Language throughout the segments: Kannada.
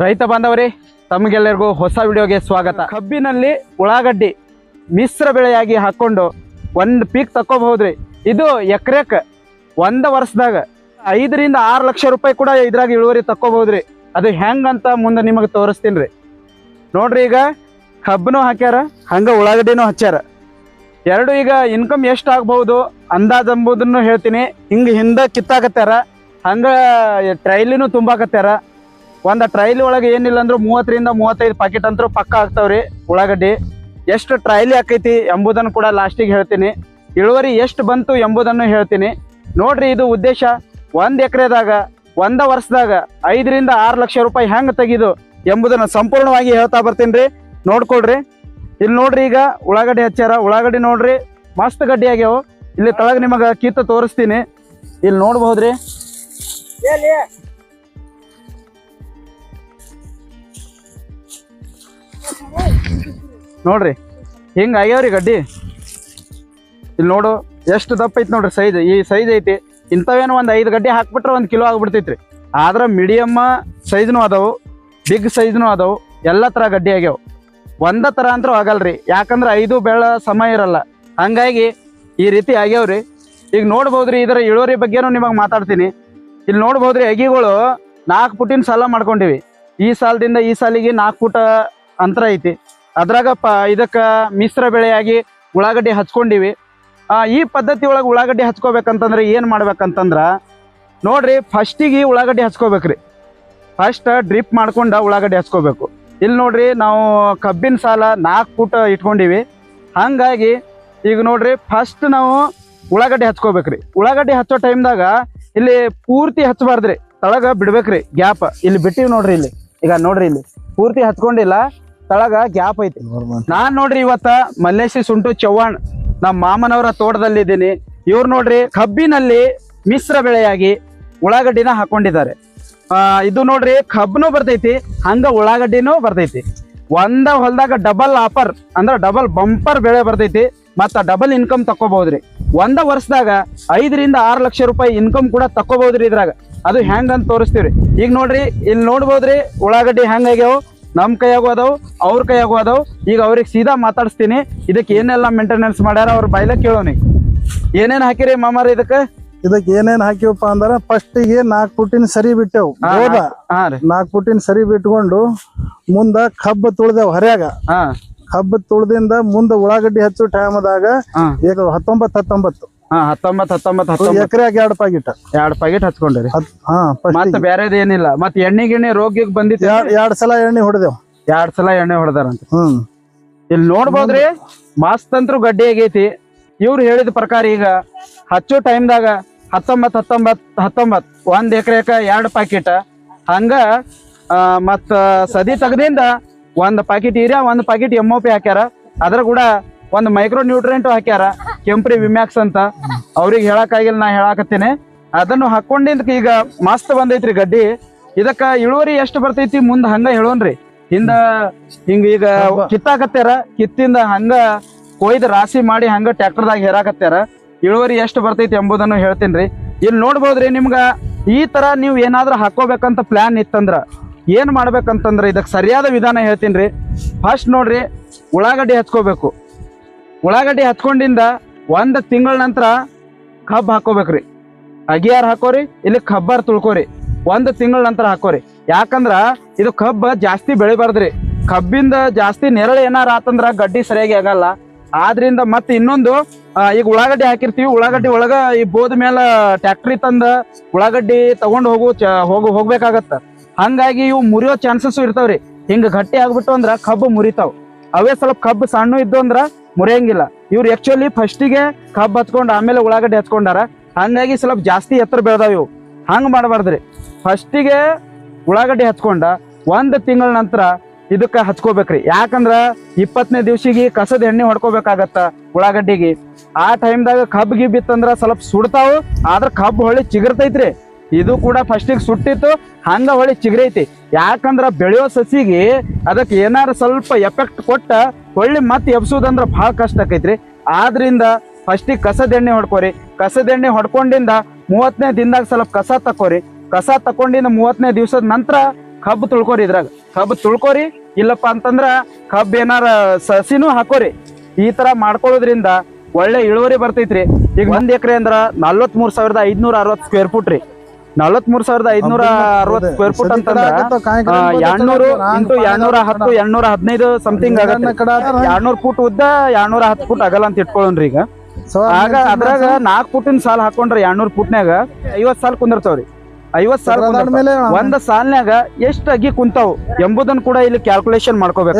ರೈತ ಬಾಂಧವರೇ, ತಮಗೆಲ್ಲರಿಗೂ ಹೊಸ ವಿಡಿಯೋಗೆ ಸ್ವಾಗತ. ಕಬ್ಬಿನಲ್ಲಿ ಉಳ್ಳಾಗಡ್ಡಿ ಮಿಶ್ರ ಬೆಳೆಯಾಗಿ ಹಾಕೊಂಡು ಒಂದು ಪೀಕ್ ತಕ್ಕೋಬಹುದ್ರಿ. ಇದು ಎಕರೆಕ್ ಒಂದ ವರ್ಷದಾಗ ಐದರಿಂದ ಆರು ಲಕ್ಷ ರೂಪಾಯಿ ಕೂಡ ಇದ್ರಾಗ ಇಳುವರಿ ತಕ್ಕೋಬಹುದ್ರಿ. ಅದು ಹೆಂಗಂತ ಮುಂದೆ ನಿಮಗೆ ತೋರಿಸ್ತೀನಿ ರೀ ನೋಡ್ರಿ ಈಗ ಕಬ್ಬನು ಹಾಕ್ಯಾರ, ಹಂಗ ಉಳ್ಳಾಗಡ್ಡಿನೂ ಹಚ್ಚ್ಯಾರ ಎರಡು ಈಗ ಇನ್ಕಮ್ ಎಷ್ಟು ಆಗ್ಬಹುದು ಅಂದಾಜ್ ಎಂಬುದನ್ನು ಹೇಳ್ತೀನಿ. ಹಿಂಗ ಹಿಂದೆ ಕಿತ್ತಾಕತ್ಯಾರ, ಹಂಗ ಟ್ರೈಲಿನೂ ತುಂಬಾಕತ್ಯಾರ. ಒಂದು ಟ್ರೈಲಿ ಒಳಗೆ ಏನಿಲ್ಲ ಅಂದ್ರೂ ಮೂವತ್ತರಿಂದ ಮೂವತ್ತೈದು ಪಾಕೆಟ್ ಅಂತೂ ಪಕ್ಕ ಆಗ್ತಾವ್ರಿ ಉಳ್ಳಾಗಡ್ಡಿ. ಎಷ್ಟು ಟ್ರೈಲ್ ಆಕೈತಿ ಎಂಬುದನ್ನು ಕೂಡ ಲಾಸ್ಟಿಗೆ ಹೇಳ್ತೀನಿ. ಇಳುವರಿ ಎಷ್ಟು ಬಂತು ಎಂಬುದನ್ನು ಹೇಳ್ತೀನಿ. ನೋಡ್ರಿ ಇದು ಉದ್ದೇಶ. ಒಂದು ಎಕರೆದಾಗ, ಒಂದ ವರ್ಷದಾಗ ಐದರಿಂದ ಆರು ಲಕ್ಷ ರೂಪಾಯಿ ಹೆಂಗೆ ತೆಗೆದು ಎಂಬುದನ್ನು ಸಂಪೂರ್ಣವಾಗಿ ಹೇಳ್ತಾ ಬರ್ತೀನಿ ರೀ ನೋಡ್ಕೊಳ್ರಿ. ಇಲ್ಲಿ ನೋಡ್ರಿ ಈಗ ಉಳ್ಳಾಗಡ್ಡಿ ಹಚ್ಚಾರ ಉಳ್ಳಾಗಡ್ಡಿ ನೋಡ್ರಿ, ಮಸ್ತ್ ಗಡ್ಡಿ ಆಗ್ಯಾವ. ಇಲ್ಲಿ ತಳಗ ನಿಮಗೆ ಕಿತ್ತು ತೋರಿಸ್ತೀನಿ. ಇಲ್ಲಿ ನೋಡ್ಬಹುದ್ರಿ. ನೋಡ್ರಿ, ಹಿಂಗ ಆಗ್ಯಾವ್ರಿ ಗಡ್ಡಿ? ಇಲ್ಲಿ ನೋಡು, ಎಷ್ಟು ದಪ್ಪ ಐತಿ ನೋಡ್ರಿ ಸೈಜ್. ಈ ಸೈಜ್ ಐತಿ, ಇಂಥವೇನು ಒಂದು ಐದು ಗಡ್ಡೆ ಹಾಕ್ಬಿಟ್ರೆ ಒಂದು ಕಿಲೋ ಆಗ್ಬಿಡ್ತೈತ್ರಿ. ಆದ್ರೆ ಮೀಡಿಯಮ್ಮ ಸೈಜ್ನು ಅದಾವು ಬಿಗ್ ಸೈಜ್ನು ಅದಾವು, ಎಲ್ಲ ಥರ ಗಡ್ಡಿ ಆಗ್ಯಾವ. ಒಂದ ಥರ ಅಂತೂ ಆಗಲ್ರಿ, ಯಾಕಂದ್ರೆ ಐದು ಬೆಳ ಸಮ ಇರಲ್ಲ. ಹಂಗಾಗಿ ಈ ರೀತಿ ಆಗ್ಯಾವ್ರಿ. ಈಗ ನೋಡ್ಬೋದ್ರಿ, ಇದರ ಇಳುವರಿ ಬಗ್ಗೆನೂ ನಿಮಗೆ ಮಾತಾಡ್ತೀನಿ. ಇಲ್ಲಿ ನೋಡ್ಬೋದ್ರಿ, ಅಗಿಗಳು ನಾಲ್ಕು ಪುಟ್ಟಿನ ಸಾಲ ಮಾಡ್ಕೊಂಡಿವಿ. ಈ ಸಾಲದಿಂದ ಈ ಸಾಲಿಗೆ ನಾಲ್ಕು ಫುಟ ಅಂತರ ಐತಿ. ಅದ್ರಾಗ ಪ, ಇದಕ್ಕೆ ಮಿಶ್ರ ಬೆಳೆಯಾಗಿ ಉಳ್ಳಾಗಡ್ಡಿ ಹಚ್ಕೊಂಡಿವಿ. ಈ ಪದ್ಧತಿ ಒಳಗೆ ಉಳ್ಳಾಗಡ್ಡಿ ಹಚ್ಕೋಬೇಕಂತಂದ್ರೆ ಏನು ಮಾಡ್ಬೇಕಂತಂದ್ರೆ, ನೋಡ್ರಿ ಫಸ್ಟಿಗೆ ಉಳ್ಳಾಗಡ್ಡಿ ಹಚ್ಕೋಬೇಕ್ರಿ. ಫಸ್ಟ್ ಡ್ರಿಪ್ ಮಾಡ್ಕೊಂಡು ಉಳ್ಳಾಗಡ್ಡಿ ಹಚ್ಕೋಬೇಕು. ಇಲ್ಲಿ ನೋಡ್ರಿ ನಾವು ಕಬ್ಬಿನ ಸಾಲ ನಾಲ್ಕು ಫುಟ್ ಇಟ್ಕೊಂಡಿವಿ. ಹಂಗಾಗಿ ಈಗ ನೋಡ್ರಿ ಫಸ್ಟ್ ನಾವು ಉಳ್ಳಾಗಡ್ಡಿ ಹಚ್ಕೋಬೇಕ್ರಿ. ಉಳ್ಳಾಗಡ್ಡಿ ಹಚ್ಚೋ ಟೈಮ್ದಾಗ ಇಲ್ಲಿ ಪೂರ್ತಿ ಹಚ್ಚಬಾರ್ದ್ರಿ ತಳಗ ಬಿಡ್ಬೇಕ್ರಿ ಗ್ಯಾಪ್. ಇಲ್ಲಿ ಬಿಟ್ಟಿವಿ ನೋಡ್ರಿ ಇಲ್ಲಿ. ಈಗ ನೋಡ್ರಿ ಇಲ್ಲಿ. ಪೂರ್ತಿ ಹಚ್ಕೊಂಡಿಲ್ಲ. ತಳಗ ಗ್ಯಾಪ್ ಐತಿ. ನಾನ್ ನೋಡ್ರಿ ಇವತ್ತ ಮಲ್ಲೇಶಿ ಸುಂಟು ಚವ್ಹಾಣ್ ನಮ್ಮ ಮಾಮನವರ ತೋಟದಲ್ಲಿ ಇದ್ದೀನಿ ಇವ್ರು ನೋಡ್ರಿ ಕಬ್ಬಿನಲ್ಲಿ ಮಿಶ್ರ ಬೆಳೆಯಾಗಿ ಉಳ್ಳಾಗಡ್ಡಿನ ಹಾಕೊಂಡಿದ್ದಾರೆ. ಆ, ಇದು ನೋಡ್ರಿ ಕಬ್ಬನು ಬರ್ತೈತಿ ಹಂಗ ಉಳ್ಳಾಗಡ್ಡಿನೂ ಬರ್ತೈತಿ. ಒಂದ ಹೊಲದಾಗ ಡಬಲ್ ಆಫರ್ ಅಂದ್ರ ಡಬಲ್ ಬಂಪರ್ ಬೆಳೆ ಬರ್ತೈತಿ ಮತ್ತ ಡಬಲ್ ಇನ್ಕಮ್ ತಕ್ಕೋಬಹುದ್ರಿ ಒಂದ ವರ್ಷದಾಗ ಐದರಿಂದ ಆರು ಲಕ್ಷ ರೂಪಾಯಿ ಇನ್ಕಮ್ ಕೂಡ ತಕ್ಕೋಬಹುದ್ರಿ ಇದ್ರಾಗ. ಅದು ಹೆಂಗ್ ಅಂತ ತೋರಿಸ್ತೀವ್ರಿ. ಈಗ ನೋಡ್ರಿ ಇಲ್ಲಿ ನೋಡ್ಬೋದ್ರಿ ಉಳ್ಳಾಗಡ್ಡಿ ಹೆಂಗಾಗ್ಯಾವ ನಮ್ ಕೈಯಾಗೂ ಅದಾವು ಅವ್ರ ಕೈಯಾಗೂ ಅದಾವು. ಈಗ ಅವ್ರಿಗೆ ಸೀದಾ ಮಾತಾಡಿಸ್ತೀನಿ. ಇದಕ್ಕೆ ಏನೆಲ್ಲ ಮೇಂಟೆನೆನ್ಸ್ ಮಾಡ್ಯಾರ ಅವ್ರ ಬಾಯ್ಲ ಕೇಳೋನಿ. ಏನೇನು ಹಾಕಿರಿ ಮಾಮಾರ ಇದಕ್ಕೆ? ಇದಕ್ಕೆ ಏನೇನ್ ಹಾಕಿವಪ್ಪ ಅಂದ್ರ ಫಸ್ಟಿಗೆ ನಾಲ್ಕು ಪುಟ್ಟಿನ ಸರಿ ಬಿಟ್ಟೆವು. ನಾಕ್ ನಾಲ್ಕು ಪುಟ್ಟಿನ ಸರಿ ಬಿಟ್ಕೊಂಡು ಮುಂದ ಕಬ್ಬು ತುಳ್ದೆವು ಹರ್ಯಾಗ. ಕಬ್ಬು ತುಳ್ದಿಂದ ಮುಂದ ಉಳ್ಳಾಗಡ್ಡಿ ಹಚ್ಚು ಟೈಮ್ದಾಗ ಈಗ ಹತ್ತೊಂಬತ್ತು ಹತ್ತೊಂಬತ್ತು. ಹಾ ಹತ್ತೊಂಬತ್ ಹತ್ತೊಂಬತ್ ಎರಡು ಪಾಕಿಟ್ ಎರಡ್ ಪ್ಯಾಕೆಟ್ ಹಚ್ಕೊಂಡಿರಿ. ಹಾ ಮತ್ತ ಏನಿಲ್ಲ. ಮತ್ ಎಣ್ಣೆ ಗಿಣ್ಣೆ ರೋಗಿಗ್ ಬಂದಿತ್ತು ಎರಡ್ ಸಲ ಎಣ್ಣೆ ಹೊಡೆದೇವ್. ಎರಡ್ ಸಲ ಎಣ್ಣೆ ಹೊಡೆದಾರಂತ. ಹ್ಮ್. ಇಲ್ಲಿ ನೋಡ್ಬೋದ್ರಿ ಮಸ್ತ್ ಅಂತೂ ಗಡ್ಡಿ ಆಗೈತಿ. ಇವ್ರು ಹೇಳಿದ ಪ್ರಕಾರ ಈಗ ಹಚ್ಚೋ ಟೈಮ್ದಾಗ ಹತ್ತೊಂಬತ್ ಹತ್ತೊಂಬತ್ ಹತ್ತೊಂಬತ್. ಒಂದ್ ಎಕರೆಕ ಎರಡ್ ಪ್ಯಾಕೆಟ್. ಹಂಗ ಮತ್ತ ಸದಿ ತೆಗ್ದಿಂದ ಒಂದ್ ಪ್ಯಾಕೆಟ್ ಯೂರಿಯಾ ಒಂದ್ ಪ್ಯಾಕೆಟ್ ಎಂ ಒ ಪಿ ಹಾಕ್ಯಾರ. ಅದ್ರ ಕೂಡ ಒಂದ್ ಮೈಕ್ರೋ ನ್ಯೂಟ್ರಿಯೆಂಟ್ ಹಾಕ್ಯಾರ. ಕೆಂಪ್ರಿ ವಿಮ್ಯಾಕ್ಸ್ ಅಂತ ಅವ್ರಿಗೆ ಹೇಳಕ್ಕಾಗಿಲ್ಲ ನಾ ಹೇಳಾಕತ್ತೇನೆ. ಅದನ್ನು ಹಾಕೊಂಡಿಂದ ಈಗ ಮಸ್ತ್ ಬಂದೈತ್ರಿ ಗಡ್ಡಿ. ಇದಕ್ಕ ಇಳುವರಿ ಎಷ್ಟು ಬರ್ತೈತಿ ಮುಂದ್ ಹಂಗ ಹೇಳೋನ್ರಿ ಹಿಂದ ಹಿಂಗ ಈಗ ಕಿತ್ತಾಕತ್ತಾರ ಕಿತ್ತಿಂದ ಹಂಗ ಕೊಯ್ದು ರಾಶಿ ಮಾಡಿ ಹಂಗ ಟ್ರ್ಯಾಕ್ಟರ್ದಾಗ ಹೇರಾಕತ್ತಾರ ಇಳುವರಿ ಎಷ್ಟು ಬರ್ತೈತಿ ಎಂಬುದನ್ನು ಹೇಳ್ತೀನಿ ಇಲ್ಲಿ ನೋಡ್ಬೋದ್ರಿ ನಿಮ್ಗ ಈ ತರ ನೀವು ಏನಾದ್ರೂ ಹಾಕೋಬೇಕಂತ ಪ್ಲಾನ್ ಇತ್ತಂದ್ರ ಏನ್ ಮಾಡ್ಬೇಕಂತಂದ್ರ ಇದಕ್ಕೆ ಸರಿಯಾದ ವಿಧಾನ ಹೇಳ್ತೀನಿ ರೀ ಫಸ್ಟ್ ನೋಡ್ರಿ ಉಳ್ಳಾಗಡ್ಡಿ ಹಚ್ಕೋಬೇಕು. ಉಳ್ಳಾಗಡ್ಡಿ ಹಚ್ಕೊಂಡಿಂದ ಒಂದ್ ತಿಂಗಳ ನಂತರ ಕಬ್ಬು ಹಾಕೋಬೇಕ್ರಿ. ಅಗಿಯಾರ್ ಹಾಕೋರಿ, ಇಲ್ಲಿ ಕಬ್ಬಾರ್ ತುಳ್ಕೋರಿ. ಒಂದು ತಿಂಗಳ ನಂತರ ಹಾಕೋರಿ. ಯಾಕಂದ್ರ ಇದು ಕಬ್ಬ ಜಾಸ್ತಿ ಬೆಳಿಬಾರ್ದ್ರಿ. ಕಬ್ಬಿಂದ ಜಾಸ್ತಿ ನೆರಳು ಏನಾರ ಆತಂದ್ರ ಗಡ್ಡಿ ಸರಿಯಾಗಿ ಆಗಲ್ಲ. ಆದ್ರಿಂದ ಮತ್ತೆ ಇನ್ನೊಂದು ಈಗ ಉಳ್ಳಾಗಡ್ಡಿ ಹಾಕಿರ್ತೀವಿ. ಉಳ್ಳಾಗಡ್ಡಿ ಒಳಗ ಈ ಬೋದ ಮೇಲೆ ಟ್ಯಾಕ್ಟ್ರಿ ತಂದ ಉಳ್ಳಾಗಡ್ಡಿ ತಗೊಂಡ್ ಹೋಗು ಹೋಗು, ಹೋಗ್ಬೇಕಾಗತ್ತ. ಹಂಗಾಗಿ ಇವು ಮುರಿಯೋ ಚಾನ್ಸಸ್ ಇರ್ತಾವ್ರಿ. ಹಿಂಗ ಗಟ್ಟಿ ಆಗ್ಬಿಟ್ಟು ಅಂದ್ರ ಕಬ್ಬು ಮುರಿತಾವ್. ಅವೇ ಸ್ವಲ್ಪ ಕಬ್ಬು ಸಣ್ಣ ಇದ್ದು ಅಂದ್ರ ಮುರಿಯಂಗಿಲ್ಲ. ಇವ್ರು ಆಕ್ಚುಲಿ ಫಸ್ಟಿಗೆ ಕಬ್ಬು ಹತ್ಕೊಂಡು ಆಮೇಲೆ ಉಳ್ಳಾಗಡ್ಡೆ ಹತ್ಕೊಂಡಾರ. ಹಂಗಾಗಿ ಸ್ವಲ್ಪ ಜಾಸ್ತಿ ಎತ್ತರ ಬೆಳ್ದಾವ ಇವು. ಹಂಗ ಮಾಡಬಾರ್ದ್ರಿ. ಫಸ್ಟಿಗೆ ಉಳ್ಳಾಗಡ್ಡೆ ಹಚ್ಕೊಂಡ ಒಂದು ತಿಂಗಳ ನಂತರ ಇದಕ್ಕ ಹಚ್ಕೋಬೇಕ್ರಿ ಯಾಕಂದ್ರ ಇಪ್ಪತ್ತನೇ ದಿವ್ಸಿಗೆ ಕಸದ ಎಣ್ಣೆ ಹೊಡ್ಕೋಬೇಕಾಗತ್ತ ಉಳ್ಳಾಗಡ್ಡಿಗೆ. ಆ ಟೈಮ್ದಾಗ ಕಬ್ಬು ಗಿಬ್ ಇತ್ತಂದ್ರ ಸ್ವಲ್ಪ ಸುಡ್ತಾವು, ಆದ್ರ ಕಬ್ಬು ಹೊಳ್ಳಿ ಚಿಗುರ್ತೈತ್ರಿ. ಇದು ಕೂಡ ಫಸ್ಟಿಗೆ ಸುಟ್ಟಿತ್ತು, ಹಂಗ ಹೊಳಿ ಚಿಗ್ರೈತಿ. ಯಾಕಂದ್ರ ಬೆಳೆಯೋ ಸಸಿಗೆ ಅದಕ್ಕೆ ಏನಾರ ಸ್ವಲ್ಪ ಎಫೆಕ್ಟ್ ಕೊಟ್ಟ ಹೊಳ್ಳಿ ಮತ್ತೆ ಎಬ್ಸೋದಂದ್ರೆ ಭಾಳ ಕಷ್ಟ ಆಕೈತ್ರಿ. ಆದ್ರಿಂದ ಫಸ್ಟಿಗೆ ಕಸದ ಎಣ್ಣೆ ಹೊಡ್ಕೋರಿ. ಕಸದ ಎಣ್ಣೆ ಹೊಡ್ಕೊಂಡಿಂದ ಮೂವತ್ತನೇ ದಿನದಾಗ ಸ್ವಲ್ಪ ಕಸ ತಕೋರಿ ಕಸ ತಕೊಂಡಿಂದ ಮೂವತ್ತನೇ ದಿವಸದ ನಂತರ ಕಬ್ಬು ತುಳ್ಕೋರಿ ಇದ್ರಾಗ. ಕಬ್ಬು ತುಳ್ಕೋರಿ, ಇಲ್ಲಪ್ಪ ಅಂತಂದ್ರ ಕಬ್ಬು ಏನಾರ ಸಸಿನೂ ಹಾಕೋರಿ. ಈ ತರ ಮಾಡ್ಕೊಳ್ಳೋದ್ರಿಂದ ಒಳ್ಳೆ ಇಳುವರಿ ಬರ್ತೈತ್ರಿ. ಈಗ ಒಂದ್ ಎಕರೆ ಅಂದ್ರ ನಲ್ವತ್ ಮೂರ್ ಸಾವಿರದ ಐದ್ನೂರ ಅರವತ್ ಸ್ಕ್ವೇರ್ ಫುಟ್ ರೀ. ನಲ್ವತ್ ಮೂರ್ ಸಾವಿರದ ಐದ್ನೂರ ಅರವತ್ ಸ್ಕ್ವೇರ್ ಫುಟ್ ಅಂತಂದ್ರೆ ಎರಡ್ನೂರು ಇಂಟು ಎರಡ್ನೂರ ಹತ್ತು ಎರಡ್ನೂರ ಹದಿನೈದು ಸಮಥಿಂಗ್ ಎರಡ್ನೂರ್ ಫುಟ್ ಉದ್ದ ಎರಡ್ನೂರ ಹತ್ತು ಫುಟ್ ಆಗಲ್ಲ ಅಂತ ಇಟ್ಕೊಳ್ಳೋಣ್ರಿ ಈಗ. ಆಗ ಅದ್ರಾಗ ನಾಲ್ಕು ಫುಟಿನ ಸಾಲ್ ಹಾಕೊಂಡ್ರೆ ಎರಡ್ನೂರ್ ಫುಟ್ನ್ಯಾಗ ಐವತ್ ಸಾಲ್ ಕುಂದಿರ್ತಾವ್ರಿ. ಐವತ್ ಸಾವಿರ. ಮೇಲೆ ಒಂದ್ ಸಾಲ್ನಾಗ ಎಷ್ಟ್ ಅಗಿ ಕುಂತಾವ್ ಎಂಬುದನ್ನ ಕೂಡ ಇಲ್ಲಿ ಕ್ಯಾಲ್ಕುಲೇಷನ್ ಮಾಡ್ಕೋಬೇಕು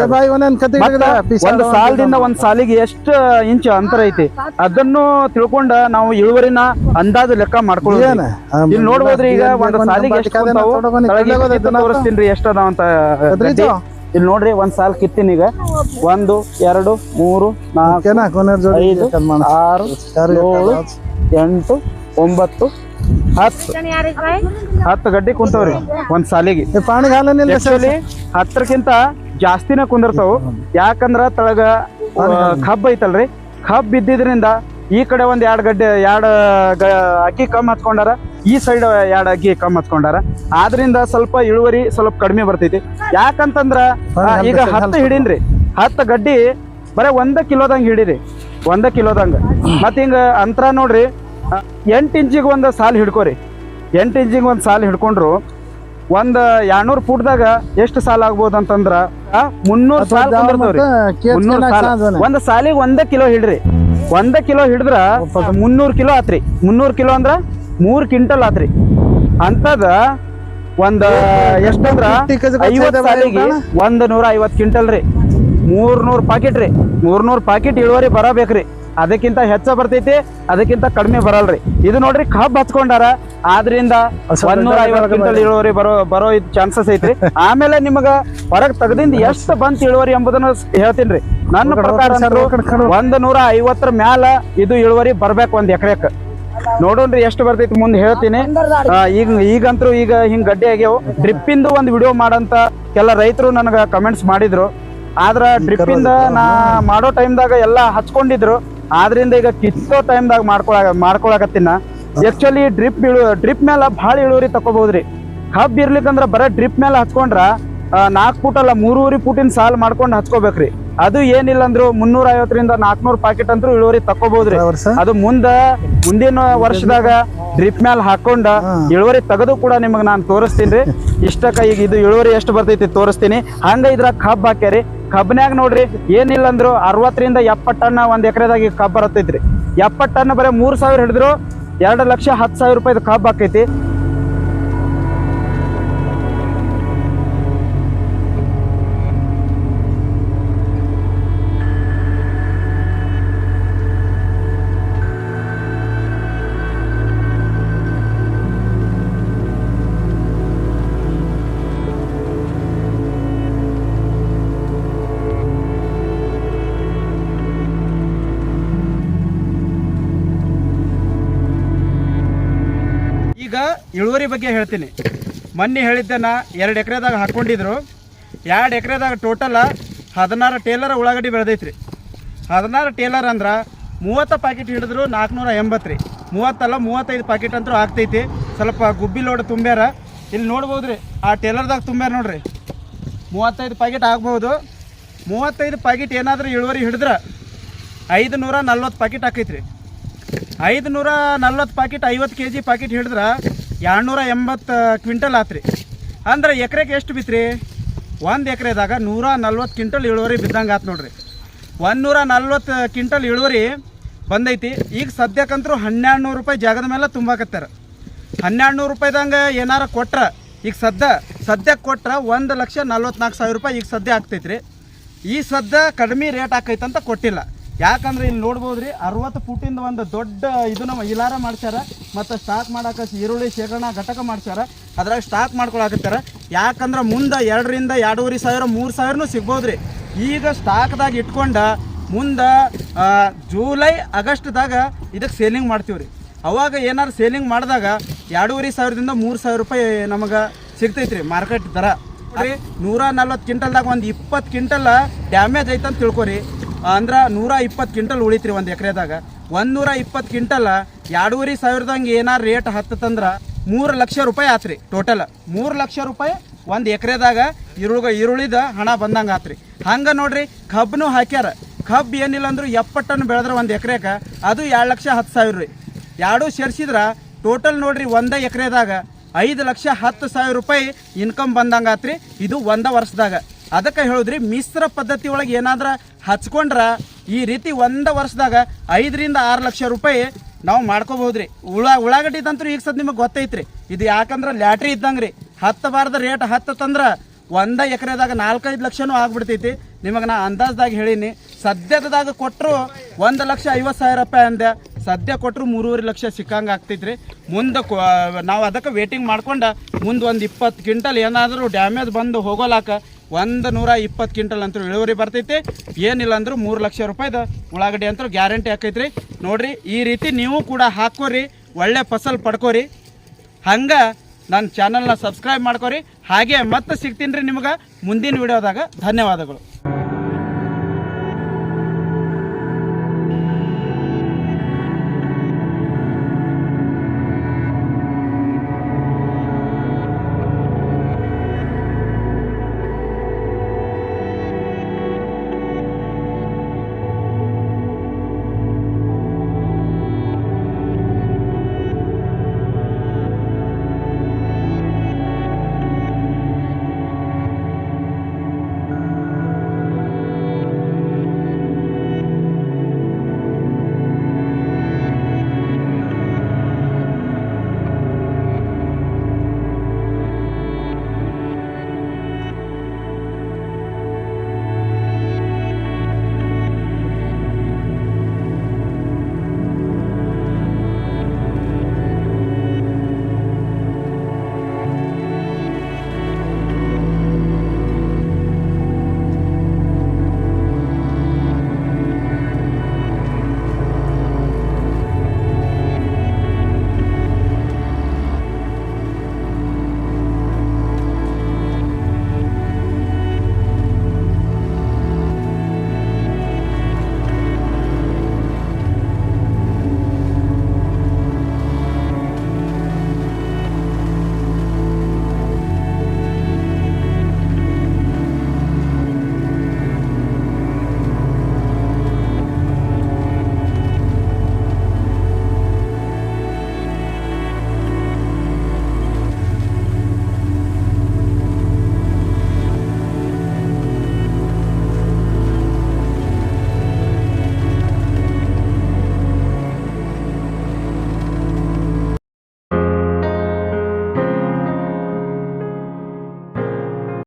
ಒಂದ್ ಸಾಲದಿಂದ ಒಂದ್ ಸಾಲಿಗೆ ಎಷ್ಟ್ ಇಂಚ್ ಅಂತರ ಐತಿ? ಅದನ್ನು ತಿಳ್ಕೊಂಡ ನಾವು ಇಳುವರಿನ ಅಂದಾಜು ಲೆಕ್ಕ ಮಾಡ್ಕೊಳ್ಳೋದು ಇಲ್ಲಿ ನೋಡ್ಬೋದ್ರಿ ಈಗ ಒಂದ್ ಸಾಲಿಗೆ ಎಷ್ಟ್ ಕುಂತಾವು ಎಷ್ಟ ಅದಾವ ಅಂತ. ಇಲ್ಲಿ ನೋಡ್ರಿ ಒಂದ್ ಸಾಲ್ ಕಿತ್ತೀನಿ ಈಗ. ಒಂದು ಎರಡು ಮೂರು ನಾಲ್ಕು ಐದು ಆರು ಏಳು ಎಂಟು ಒಂಬತ್ತು ಹತ್ತು ಹತ್ತು ಗಡ್ಡಿ ಕುಂತವ್ರಿ ಒಂದ್ ಸಾಲಿಗೆ. ಪಾಣಿಗೆ ಹಾಲನಿಲ್ಲ ಹತ್ತರಕ್ಕಿಂತ ಜಾಸ್ತಿನೇ ಕುಂದಿರ್ತಾವು. ಯಾಕಂದ್ರ ತಳಗ ಕಬ್ ಐತಲ್ರಿ. ಕಬ್ ಬಿದ್ದಿದ್ರಿಂದ ಈ ಕಡೆ ಒಂದ್ ಎರಡ್ ಗಡ್ಡೆ ಎರಡ್ ಅಕ್ಕಿ ಕಮ್ಮಿ ಹತ್ಕೊಂಡಾರ ಈ ಸೈಡ್ ಎರಡ್ ಅಕ್ಕಿ ಕಮ್ಮಿ ಹತ್ಕೊಂಡಾರ. ಆದ್ರಿಂದ ಸ್ವಲ್ಪ ಇಳುವರಿ ಸ್ವಲ್ಪ ಕಡಿಮೆ ಬರ್ತೈತಿ. ಯಾಕಂತಂದ್ರ ಈಗ ಹತ್ತು ಹಿಡೀನ್ರಿ. ಹತ್ತು ಗಡ್ಡಿ ಬರೇ ಒಂದ ಕಿಲೋದಂಗ್ ಹಿಡೀರಿ. ಒಂದ ಕಿಲೋದಂಗ. ಮತ್ ಹಿಂಗ ಅಂತರ ನೋಡ್ರಿ ಎಂಟ್ ಇಂಚಿಗೆ ಒಂದು ಸಾಲು ಹಿಡ್ಕೋರಿ. ಎಂಟು ಇಂಚಿಗೆ ಒಂದು ಸಾಲು ಹಿಡ್ಕೊಂಡ್ರು ಒಂದು ಎರಡ್ನೂರು ಫುಟ್ದಾಗ ಎಷ್ಟು ಸಾಲ ಆಗ್ಬೋದು ಅಂತಂದ್ರ ಮುನ್ನೂರು ಸಾಲ ಮುನ್ನೂರು ಸಾಲ. ಒಂದು ಸಾಲಿಗೆ ಒಂದ ಕಿಲೋ ಹಿಡ್ರಿ. ಒಂದ ಕಿಲೋ ಹಿಡಿದ್ರ ಮುನ್ನೂರು ಕಿಲೋ ಆತ್ರಿ. ಮುನ್ನೂರು ಕಿಲೋ ಅಂದ್ರ ಮೂರು ಕ್ವಿಂಟಲ್ ಆತ್ರಿ. ಅಂತದ ಒಂದು ಎಷ್ಟಂದ್ರ ಐವತ್ತು ಸಾಲಿಗೆ ಒಂದ್ ನೂರ ಐವತ್ತು ಕ್ವಿಂಟಲ್ ರೀ. ಮೂರ್ನೂರು ಪಾಕೆಟ್ ರೀ. ಮೂರ್ನೂರು ಪಾಕೆಟ್ ಇಳುವರಿ ಬರಬೇಕ್ರಿ. ಅದಕ್ಕಿಂತ ಹೆಚ್ಚ ಬರ್ತೈತಿ ಅದಕ್ಕಿಂತ ಕಡಿಮೆ ಬರಲ್ರಿ. ಇದು ನೋಡ್ರಿ ಕಬ್ಬ್ ಹಚ್ಕೊಂಡಾರ ಆದ್ರಿಂದ ಒಂದ್ ಐವತ್ತ ಕ್ವಿಂಟಲ್ ಇಳುವರಿ ಬರೋ ಬರೋ ಚಾನ್ಸಸ್ ಐತ್ರಿ. ಆಮೇಲೆ ನಿಮಗ ಹೊರಗ್ ತಗದಿಂದ ಎಷ್ಟು ಬಂತ್ ಇಳುವರಿ ಎಂಬುದನ್ನು ಹೇಳ್ತೀನಿ ನನ್ನ ಪ್ರಕಾರ ಒಂದ್ ನೂರ ಐವತ್ತರ ಮ್ಯಾಲ ಇದು ಇಳುವರಿ ಬರ್ಬೇಕು ಒಂದ್ ಎಕರೆಕ್. ನೋಡೋಣ್ರಿ ಎಷ್ಟು ಬರ್ತೈತಿ ಮುಂದೆ ಹೇಳ್ತೀನಿ. ಈಗ ಈಗಂತೂ ಈಗ ಹಿಂಗ್ ಗಡ್ಡೆ ಆಗ್ಯಾವ. ಡ್ರಿಪ್ ಒಂದು ಒಂದ್ ವಿಡಿಯೋ ಮಾಡಂತ ಕೆಲ ರೈತರು ನನಗ ಕಮೆಂಟ್ಸ್ ಮಾಡಿದ್ರು. ಆದ್ರ ಡ್ರಿಪ್ ಇಂದ ನಾ ಮಾಡೋ ಟೈಮ್ದಾಗ ಎಲ್ಲಾ ಹಚ್ಕೊಂಡಿದ್ರು. ಆದ್ರಿಂದ ಈಗ ಕಿತ್ತೋ ಟೈಮ್ದಾಗ ಮಾಡ್ಕೊಳ ಮಾಡ್ಕೊಳಕತ್ತಿನ ಆಕ್ಚುಲಿ ಡ್ರಿಪ್ ಡ್ರಿಪ್ ಮೇಲೆ ಭಾಳ ಇಳುವರಿ ತಕೋಬಹುದ್ರಿ ಕಬ್ ಇರ್ಲಿಕ್ಕಂದ್ರ ಬರ ಡ್ರಿಪ್ ಮೇಲೆ ಹಚ್ಕೊಂಡ್ರ ನಾಲ್ಕು ಫುಟ್ ಅಲ್ಲ ಮೂರೂರಿ ಫುಟಿನ ಸಾಲ್ ಮಾಡ್ಕೊಂಡು ಹಚ್ಕೋಬೇಕ್ರಿ ಅದು ಏನಿಲ್ಲ ಅಂದ್ರು ಮುನ್ನೂರ ಐವತ್ತರಿಂದ ನಾಲ್ಕನೂರ್ ಪ್ಯಾಕೆಟ್ ಅಂತೂ ಇಳುವರಿ ತಕೋಬಹುದ್ರಿ ಅದು ಮುಂದ ಮುಂದಿನ ವರ್ಷದಾಗ ಡ್ರಿಪ್ ಮ್ಯಾಲ್ ಹಾಕೊಂಡ ಇಳುವರಿ ತೆಗೆದು ಕೂಡ ನಿಮಗೆ ನಾನು ತೋರಿಸ್ತೀನಿ ರೀ. ಇಷ್ಟಕ್ಕ ಈಗ ಇದು ಇಳುವರಿ ಎಷ್ಟು ಬರ್ತೈತಿ ತೋರಿಸ್ತೀನಿ. ಹಂಗ ಇದ್ರಾಗ ಕಬ್ಬು ಹಾಕ್ಯಾರಿ. ಕಬ್ನ್ಯಾಗ ನೋಡ್ರಿ ಏನಿಲ್ಲ ಅಂದ್ರು ಅರವತ್ತರಿಂದ ಎಪ್ಪತ್ತು ಟನ್ ಒಂದ್ ಎಕರೆದಾಗ ಕಬ್ಬ ಬರತೈತ್ರಿ. ಎಪ್ಪತ್ತು ಟನ್ ಬರೀ ಮೂರ್ ಸಾವಿರ ಹಿಡಿದ್ರು, ಎರಡು ಲಕ್ಷ ಹತ್ತು ಸಾವಿರ ರೂಪಾಯಿ ಕಬ್ಬು ಹಾಕೈತಿ ಇಳುವರಿ ಬಗ್ಗೆ ಹೇಳ್ತೀನಿ. ಮೊನ್ನೆ ಹೇಳಿದ್ದನ್ನ ಎರಡು ಎಕರೆದಾಗ ಹಾಕ್ಕೊಂಡಿದ್ರು ಎರಡು ಎಕರೆದಾಗ ಟೋಟಲ್ ಹದಿನಾರು ಟೇಲರ್ ಉಳ್ಳಾಗಡ್ಡಿ ಬೆಳೆದೈತ್ರಿ. ಹದಿನಾರು ಟೇಲರ್ ಅಂದ್ರೆ ಮೂವತ್ತು ಪ್ಯಾಕೆಟ್ ಹಿಡಿದ್ರು ನಾಲ್ಕುನೂರ ಎಂಬತ್ತು ರೀ ಮೂವತ್ತಲ್ಲ ಮೂವತ್ತೈದು ಪ್ಯಾಕೆಟ್ ಅಂತೂ ಆಗ್ತೈತಿ. ಸ್ವಲ್ಪ ಗುಬ್ಬಿ ಲೋಡ್ ತುಂಬ್ಯಾರ. ಇಲ್ಲಿ ನೋಡ್ಬೋದು ರೀ ಆ ಟೇಲರ್ದಾಗ ತುಂಬ್ಯಾರ ನೋಡ್ರಿ. ಮೂವತ್ತೈದು ಪ್ಯಾಕೆಟ್ ಆಗ್ಬೋದು ಮೂವತ್ತೈದು ಪ್ಯಾಕೆಟ್ ಏನಾದರೂ ಇಳುವರಿ ಹಿಡಿದ್ರೆ ಐದು ನೂರ ನಲ್ವತ್ತು ಪ್ಯಾಕೆಟ್ ಹಾಕೈತ್ರಿ ಐದು ನೂರ ನಲ್ವತ್ತು ಪ್ಯಾಕೆಟ್ ಐವತ್ತು ಕೆ ಜಿ ಪ್ಯಾಕೆಟ್ ಹಿಡಿದ್ರೆ ಎರಡುನೂರ ಎಂಬತ್ತು ಕ್ವಿಂಟಲ್ ಆತ್ರಿ. ಅಂದ್ರೆ ಎಕರೆಗೆ ಎಷ್ಟು ಬಿತ್ರಿ? ಒಂದು ಎಕರೆದಾಗ ನೂರ ನಲ್ವತ್ತು ಕ್ವಿಂಟಲ್ ಇಳುವರಿ ಬಿದ್ದಂಗೆ ಆತು ನೋಡ್ರಿ. ಒಂದು ನೂರ ನಲ್ವತ್ತು ಕ್ವಿಂಟಲ್ ಇಳುವರಿ ಬಂದೈತಿ. ಈಗ ಸದ್ಯಕ್ಕಂತರೂ ಹನ್ನೆರಡು ನೂರು ರೂಪಾಯಿ ಜಾಗದ ಮೇಲೆ ತುಂಬಾಕತ್ತಾರ. ಹನ್ನೆರಡು ನೂರು ರೂಪಾಯಿದಂಗೆ ಏನಾರ ಕೊಟ್ರ, ಈಗ ಸದ್ಯ ಸದ್ಯಕ್ಕೆ ಕೊಟ್ರ ಒಂದು ಲಕ್ಷ ನಲ್ವತ್ನಾಲ್ಕು ಸಾವಿರ ರೂಪಾಯಿ ಈಗ ಸದ್ಯ ಆಗ್ತೈತ್ರಿ. ಈ ಸದ್ಯ ಕಡಿಮೆ ರೇಟ್ ಆಕೈತೆ ಅಂತ ಕೊಟ್ಟಿಲ್ಲ. ಯಾಕಂದ್ರೆ ಇಲ್ಲಿ ನೋಡ್ಬೋದ್ರಿ ಅರವತ್ತು ಫುಟಿಂದ ಒಂದು ದೊಡ್ಡ ಇದನ್ನ ಇಲಾರ ಮಾಡ್ಸ್ಯಾರ, ಮತ್ತು ಸ್ಟಾಕ್ ಮಾಡಕ್ಕೆ ಈರುಳ್ಳಿ, ಶೇಖರಣಾ ಘಟಕ ಮಾಡ್ಸ್ಯಾರ. ಅದ್ರಾಗ ಸ್ಟಾಕ್ ಮಾಡ್ಕೊಳಕತ್ತಾರ ಯಾಕಂದ್ರೆ ಮುಂದೆ ಎರಡರಿಂದ ಎರಡೂವರೆ ಸಾವಿರ, ಮೂರು ಸಾವಿರನೂ ಸಿಗ್ಬೋದ್ರಿ. ಈಗ ಸ್ಟಾಕ್ದಾಗ ಇಟ್ಕೊಂಡ ಮುಂದೆ ಜೂಲೈ, ಆಗಸ್ಟ್ದಾಗ ಇದಕ್ಕೆ ಸೇಲಿಂಗ್ ಮಾಡ್ತೀವ್ರಿ. ಅವಾಗ ಏನಾರು ಸೇಲಿಂಗ್ ಮಾಡಿದಾಗ ಎರಡೂವರೆ ಸಾವಿರದಿಂದ ಮೂರು ಸಾವಿರ ರೂಪಾಯಿ ನಮಗೆ ಸಿಗ್ತೈತ್ರಿ ಮಾರ್ಕೆಟ್ ದರ. ನೂರ ನಲ್ವತ್ತು ಕ್ವಿಂಟಲ್ದಾಗ ಒಂದು ಇಪ್ಪತ್ತು ಕ್ವಿಂಟಲ್ ಡ್ಯಾಮೇಜ್ ಐತಂತ ತಿಳ್ಕೊರಿ. ಅಂದ್ರೆ ನೂರ ಇಪ್ಪತ್ತು ಕ್ವಿಂಟಲ್ ಉಳಿತ್ರಿ ಒಂದು ಎಕರೆದಾಗ. ಒಂದು ನೂರ ಇಪ್ಪತ್ತು ಕ್ವಿಂಟಲ್ ಎರಡೂವರೆ ಸಾವಿರದಂಗೆ ಏನಾರು ರೇಟ್ ಹತ್ತತಂದ್ರೆ ಮೂರು ಲಕ್ಷ ರೂಪಾಯಿ ಆತ್ರಿ ಟೋಟಲ್ ಮೂರು ಲಕ್ಷ ರೂಪಾಯಿ ಒಂದು ಎಕರೆದಾಗ ಈರುಳ್ಗ ಈರುಳ್ಳಿದ ಹಣ ಬಂದಂಗೆ ಆತ್ರಿ. ಹಂಗೆ ನೋಡ್ರಿ ಕಬ್ಬನು ಹಾಕ್ಯಾರ. ಕಬ್ಬು ಏನಿಲ್ಲ ಅಂದ್ರೂ ಎಪ್ಪತ್ತು ಟನ್ ಬೆಳೆದ್ರೆ ಒಂದು ಎಕರೆಗೆ ಅದು ಎರಡು ಲಕ್ಷ ಹತ್ತು ಸಾವಿರ ರೀ. ಎರಡೂ ಸೇರಿಸಿದ್ರೆ ಟೋಟಲ್ ನೋಡ್ರಿ ಒಂದೇ ಎಕರೆದಾಗ ಐದು ಲಕ್ಷ ಹತ್ತು ಸಾವಿರ ರೂಪಾಯಿ ಇನ್ಕಮ್ ಬಂದಂಗೆ ಆತ್ರಿ. ಇದು ಒಂದ ವರ್ಷದಾಗ. ಅದಕ್ಕೆ ಹೇಳಿದ್ರಿ, ಮಿಶ್ರ ಪದ್ಧತಿ ಒಳಗೆ ಏನಾದ್ರ ಹಚ್ಕೊಂಡ್ರ ಈ ರೀತಿ ಒಂದ ವರ್ಷದಾಗ ಐದರಿಂದ ಆರು ಲಕ್ಷ ರೂಪಾಯಿ ನಾವು ಮಾಡ್ಕೋಬಹುದ್ರಿ. ಉಳ ಉಳ್ಳಾಗಡ್ಡಿದಂತೂ ಈಗ ಸದ್ ನಿಮಗೆ ಗೊತ್ತೈತ್ರಿ. ಇದು ಯಾಕಂದ್ರೆ ಲ್ಯಾಟ್ರಿ ಇದ್ದಂಗೆ ರೀ ಹತ್ತು ಬಾರದ ರೇಟ್ ತಂದ್ರ ಒಂದ ಎಕರೆದಾಗ ನಾಲ್ಕೈದು ಲಕ್ಷನೂ ಆಗ್ಬಿಡ್ತೈತಿ. ನಿಮಗೆ ನಾ ಅಂದಾಜ್ದಾಗ ಹೇಳೀನಿ. ಸದ್ಯದಾಗ ಕೊಟ್ಟರು ಒಂದು ಲಕ್ಷ ಐವತ್ತು ಸಾವಿರ ರೂಪಾಯಿ ಅಂದೆ ಸದ್ಯ ಕೊಟ್ಟರು ಮೂರುವರೆ ಲಕ್ಷ ಸಿಕ್ಕಂಗೆ ಆಗ್ತೈತ್ರಿ. ಮುಂದೆ ನಾವು ಅದಕ್ಕೆ ವೇಟಿಂಗ್ ಮಾಡ್ಕೊಂಡು ಮುಂದೆ ಒಂದು ಇಪ್ಪತ್ತು ಕ್ವಿಂಟಲ್ ಏನಾದರೂ ಡ್ಯಾಮೇಜ್ ಬಂದು ಹೋಗೋಲಾಕ ಒಂದು ನೂರ ಇಪ್ಪತ್ತು ಕ್ವಿಂಟಲ್ ಅಂತೂ ಇಳುವರಿ ಬರ್ತೈತಿ. ಏನಿಲ್ಲ ಅಂದ್ರೂ ಮೂರು ಲಕ್ಷ ರೂಪಾಯಿದ ಉಳ್ಳಾಗಡ್ಡಿ ಅಂತೂ ಗ್ಯಾರಂಟಿ ಹಾಕೈತ್ರಿ. ನೋಡಿರಿ, ಈ ರೀತಿ ನೀವು ಕೂಡ ಹಾಕೋರಿ, ಒಳ್ಳೆ ಫಸಲ್ ಪಡ್ಕೋರಿ. ಹಂಗೆ ನನ್ನ ಚಾನಲ್ನ ಸಬ್ಸ್ಕ್ರೈಬ್ ಮಾಡ್ಕೋರಿ. ಹಾಗೆ ಮತ್ತೆ ಸಿಗ್ತೀನಿ ರೀ ನಿಮ್ಗೆ ಮುಂದಿನ ವಿಡಿಯೋದಾಗ ಧನ್ಯವಾದಗಳು.